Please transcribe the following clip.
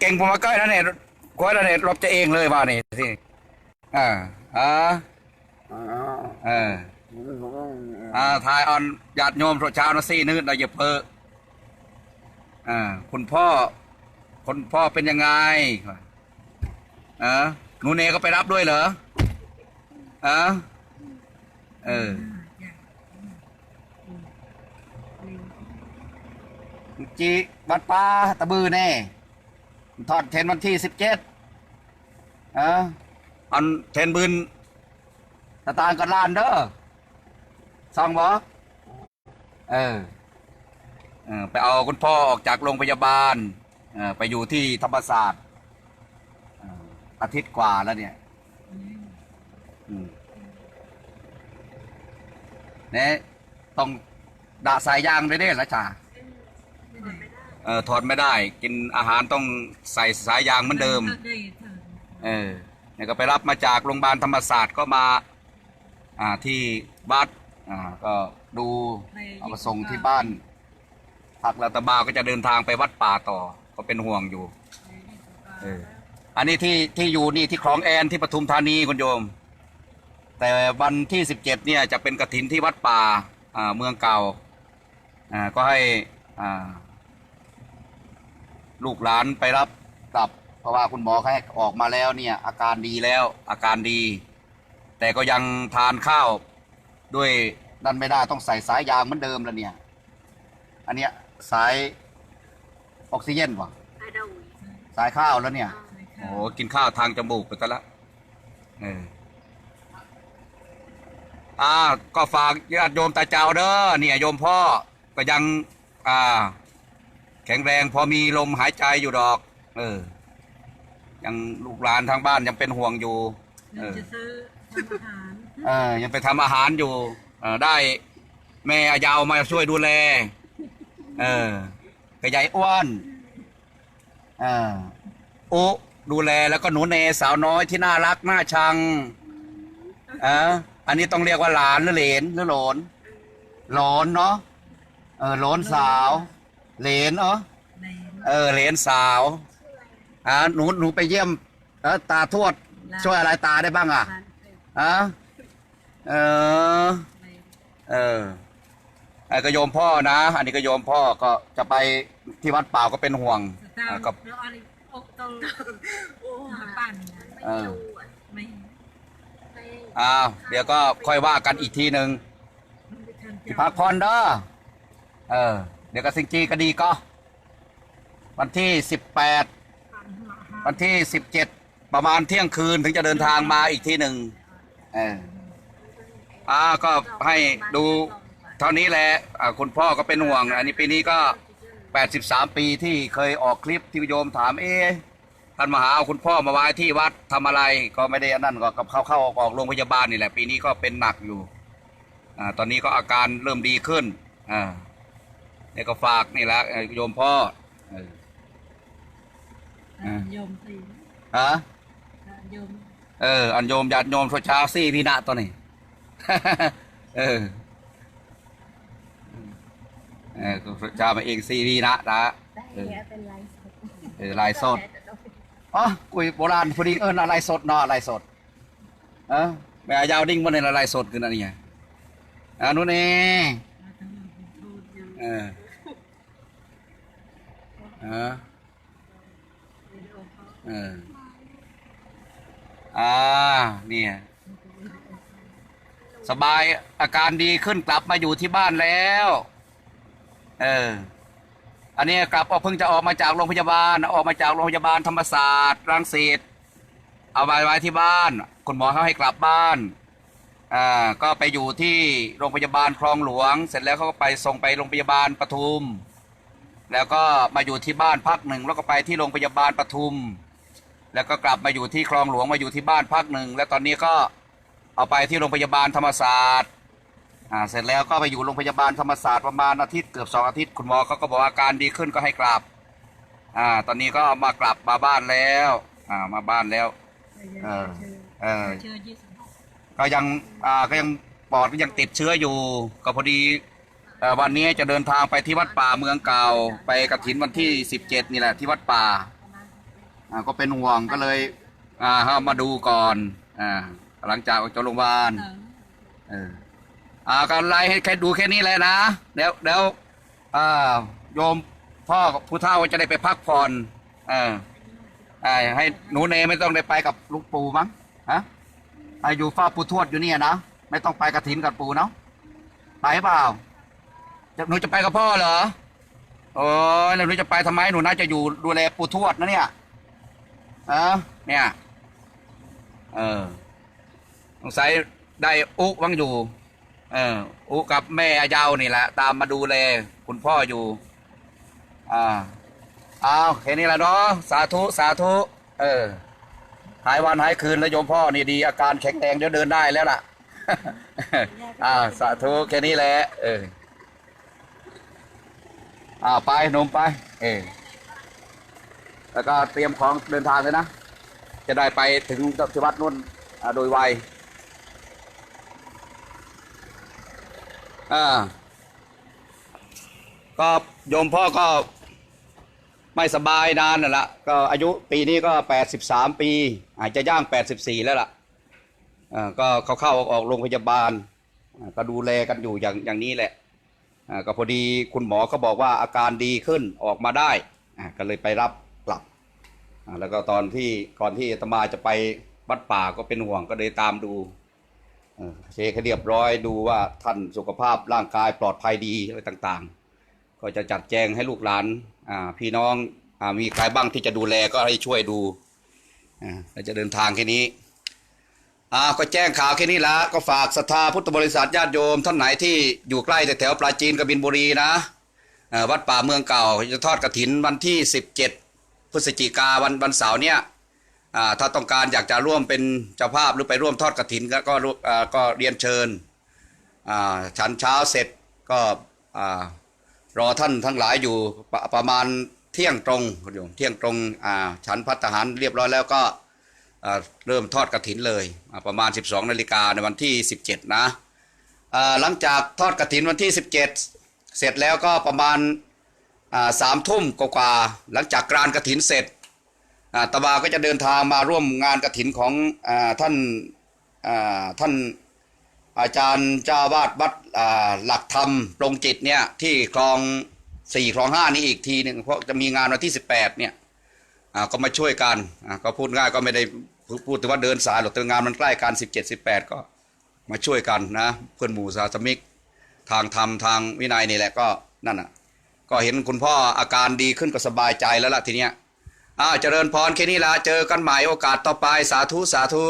เก่งผมมาใกล้แล้วเนี่ยคอยแล้วเนี่ยรบจะเองเลยว่านี่สิอ่าอ่าเอออ่าทายออนญาติโยมพระเช้านะซี่นึกเราอย่าเพ้ออ่าคุณพ่อคุณพ่อเป็นยังไงอ่าหนูเนก็ไปรับด้วยเหรออ่าเออจีวัดป่าตะบือแน่ ทอดเทนวันที่สิบเจ็ดเอออันเทนบืนตะตานกันลานเด้อซองบ่เออเออไปเอาคุณพ่อออกจากโรงพยาบาลเออไปอยู่ที่ธรรมศาสตร์เอ่ออาทิตย์กว่าแล้วเนี่ยอืมเนี่ยต้องด่าสายยางด้วยเด้ละจ่า เออถอดไม่ได้ กินอาหารต้องใส่สายยางเหมือนเดิม เออเนี่ยก็ไปรับมาจากโรงพยาบาลธรรมศาสตร์ก็มาอ่าที่วัดอ่าก็ดูเอามาส่งที่บ้านพักแล้วตะบาวก็จะเดินทางไปวัดป่าต่อ ก็เป็นห่วงอยู่เอออันนี้ที่ที่อยู่นี่ที่คลองแอนที่ปทุมธานีคุณโยม แต่วันที่สิบเจ็ดเนี่ยจะเป็นกระถินที่วัดป่าอ่าเมืองเก่าอ่าก็ให้อ่า ลูกหลานไปรับกลับ เพราะว่าคุณหมอเขาให้ออกมาแล้วเนี่ยอาการดีแล้วอาการดี แต่ก็ยังทานข้าวด้วยดันไม่ได้ต้องใส่สายยางเหมือนเดิมแล้วเนี่ย อันเนี้ยสายออกซิเจนวะสายข้าวแล้วเนี่ยโอ้กินข้าวทางจมูกไปซะละเอออ่าก็ฝากญาติโยมตาเจ้าเด้อเนี่ยโยมพ่อก็ยัง อ่า แข็งแรงพอมีลมหายใจอยู่ดอก เออ ยังลูกหลานทางบ้านยังเป็นห่วงอยู่ เออ จะซื้อทำอาหารเออ ยังไปทำอาหารอยู่ เออได้ แม่ยาวมาช่วยดูแล เออกระยายอ้วนเอออุดูแลแล้วก็หนูเนสาวน้อยที่น่ารักน่าชังเอออันนี้ต้องเรียกว่าหลานหรือเหลนหรือโหลนโหลนเนาะเออโหลนสาว เหลนเนาะในเออเหลนสาวอ่าหนูหนูไปเยี่ยมเออตาทวดช่วยอะไรตาได้บ้างอะร้านเป็ดอะเออ ในเออไอ้ก็โยมพ่อนะ อันนี้ก็โยมพ่อก็จะไปที่วัดเปล่าก็เป็นห่วงสตาอ่าร์ก็แล้วอันนี้อกต้องมาปั่นนะเออไม่อ้าวเดี๋ยวก็ค่อยว่ากันอีกทีหนึ่งไม่ทันที่พักผ่อนเด้อเออเดี๋ยวก็สิงจีก็ดีก็ วันที่สิบแปดวันที่สิบเจ็ดประมาณเที่ยงคืนถึงจะเดินทางมาอีกที่หนึ่งเอออ่าก็ให้ดูเท่านี้แหละอ่าคุณพ่อก็เป็นห่วง อันนี้ปีนี้ก็แปดสิบสามปีที่เคยออกคลิปที่โยมถามเอ๊ะท่านมาหาเอาคุณพ่อมาไว้ที่วัดทำอะไรก็ไม่ได้อันนั่นก็กับเข้าเข้าออกออกโรงพยาบาลนี่แหละ ปีนี้ก็เป็นหนักอยู่อ่าตอนนี้ก็อาการเริ่มดีขึ้นอ่า เนี่ยก็ฝากนี่แหละเอ่อโยมพ่อเออโยมตีฮะโยมเอออันโยมญาติโยมชดเช้าซี่พี่นะตัวนี้ เออเออก็ชดเช้ามาเองซี่พี่นะนะเออเป็นไรสดเออลายสดอ๋อกุยโบราณพอดีเอิญอะไรสดเนาะอะไรสดเออแม่ยาวดิ้งบนในอะไรสดคืออะไรเนี่ยอ่านู้นเองมาทำมาพูดยังเออ เออวิดีโอเขาเอออ่าเนี่ยสบายอาการดีขึ้นกลับมาอยู่ที่บ้านแล้ว เออ อันนี้กลับออกเพิ่งจะออกมาจากโรงพยาบาล ออกมาจากโรงพยาบาลธรรมศาสตร์รังสิตเอาไว้ไว้ที่บ้าน คุณหมอเขาให้กลับบ้าน อ่า ก็ไปอยู่ที่โรงพยาบาลคลองหลวง เสร็จแล้วเขาก็ไปส่งไปโรงพยาบาลปทุม แล้วก็มาอยู่ที่บ้านพักหนึ่งแล้วก็ไปที่โรงพยาบาลปทุม แล้วก็กลับมาอยู่ที่คลองหลวงมาอยู่ที่บ้านพักหนึ่งแล้วตอนนี้ก็เอาไปที่โรงพยาบาลธรรมศาสตร์อ่าเสร็จแล้วก็ไปอยู่โรงพยาบาลธรรมศาสตร์ประมาณอาทิตย์เกือบสองอาทิตย์คุณหมอเขาก็บอกว่าอาการดีขึ้นก็ให้กลับอ่าตอนนี้ก็มากลับมาบ้านแล้วอ่ามาบ้านแล้วเออเออเชื่อยี่สิบหกก็ยังอ่าก็ยังปอดก็ยังติดเชื้ออยู่ก็พอดีเอ่อ วันนี้จะเดินทางไปที่วัดป่าเมืองเก่า ไปกระถินวันที่สิบเจ็ดนี่แหละที่วัดป่าก็เป็นห่วงก็เลยมาดูก่อนหลังจากออกจากโรงพยาบาลเอออ่าก็ไล่ให้แค่ดูแค่นี้เลยนะเดี๋ยวเดี๋ยวโยมพ่อผู้เฒ่าจะได้ไปพักผ่อนเอออ่าให้หนูเนไม่ต้องได้ไปกับลูกปูมั้งฮะอยู่เฝ้าปูทวดอยู่เนี่ยนะไม่ต้องไปกระถินกับปูเนาะไปเปล่า หนูจะไปกับพ่อเหรอโอ้ยแล้วหนูจะไปทำไมหนูน่าจะอยู่ดูแลปู่ทวดนะเนี่ยออเนี่ย เออสงสัยได้อุวังอยู่ เอออุกับแม่อายาวนี่แหละตามมาดูแลคุณพ่ออยู่ อ่าเอาแค่นี้แหละเนาะสาธุสาธุ เออ หายวันหายคืนแล้วโยมพ่อนี่ดี อาการแข็งแรงเดี๋ยวเดินได้แล้วล่ะอ่าสาธุแค่นี้แหละเออ อ่าไปหนมไป เออแล้วก็เตรียมของเดินทางเลยนะ จะได้ไปถึงที่วัดนู่นอ่าโดยไวอ่าก็โยมพ่อก็ไม่สบายนานน่ะละก็อายุปีนี้ก็แปดสิบสามปีอาจจะย่างแปดสิบสี่แล้วล่ะอ่าก็เขาเข้าออกโรงพยาบาล ก็ดูแลกันอยู่อย่างอย่างนี้แหละ ก็พอดีคุณหมอเขาบอกว่าอาการดีขึ้นออกมาได้ก็เลยไปรับกลับ แล้วก็ตอนที่ก่อนที่ตมาจะไปวัดป่าก็เป็นห่วงก็เลยตามดูเอ่อเช็คเรียบร้อยดูว่าท่านสุขภาพร่างกายปลอดภัยดีอะไรต่างๆ ก็จะจัดแจงให้ลูกหลานพี่น้องอมีใครบ้างที่จะดูแลก็ให้ช่วยดูเราจะเดินทางแค่นี้ อ่าก็แจ้งข่าวแค่นี้ละก็ฝากศรัทธาพุทธบริษัทญาติโยมท่านไหนที่อยู่ใกล้แถวปราจีนกบินบุรีนะวัดป่าเมืองเก่าจะทอดกระถินวันที่ 17 พฤศจิกาวันวันเสาร์เนี้ยถ้าต้องการอยากจะร่วมเป็นเจ้าภาพหรือไปร่วมทอดกระถินก็ก็เรียนเชิญอ่าฉันเช้าเสร็จก็รอท่านทั้งหลายอยู่ประประมาณเที่ยงตรงโยมเที่ยงตรงอ่าฉันพัฒหารเรียบร้อยแล้วก็ เริ่มทอดกระถินเลยประมาณ 12นาฬิกาในวันที่ 17 นะหลังจากทอดกระถินวันที่ 17 เสร็จแล้วก็ประมาณสามทุ่มกว่าหลังจากกรานกระถินเสร็จตบาก็จะเดินทางมาร่วมงานกระถินของอท่านาท่านอาจารย์เจ้าวาดวัดหลักธรรมปรงจิตเนี่ยที่คลองสี่คลองห้านี่อีกทีหนึ่งเพราะจะมีงานวันที่สิบแปดเนี่ยก็มาช่วยกันก็พูดง่ายก็ไม่ได้ พูดแต่ว่าเดินสายหรอกแต่งานมันใกล้กันสิบเจ็ดสิบแปดก็มาช่วยกันนะ เพื่อนหมู่สาธมิก ทางธรรมทางวินัยนี่แหละก็นั่นอะ ก็เห็นคุณพ่ออาการดีขึ้นก็สบายใจแล้วล่ะทีเนี้ยอ้าวเจริญพรแค่นี้ละเจอกันใหม่โอกาสต่อไปสาธุสาธุ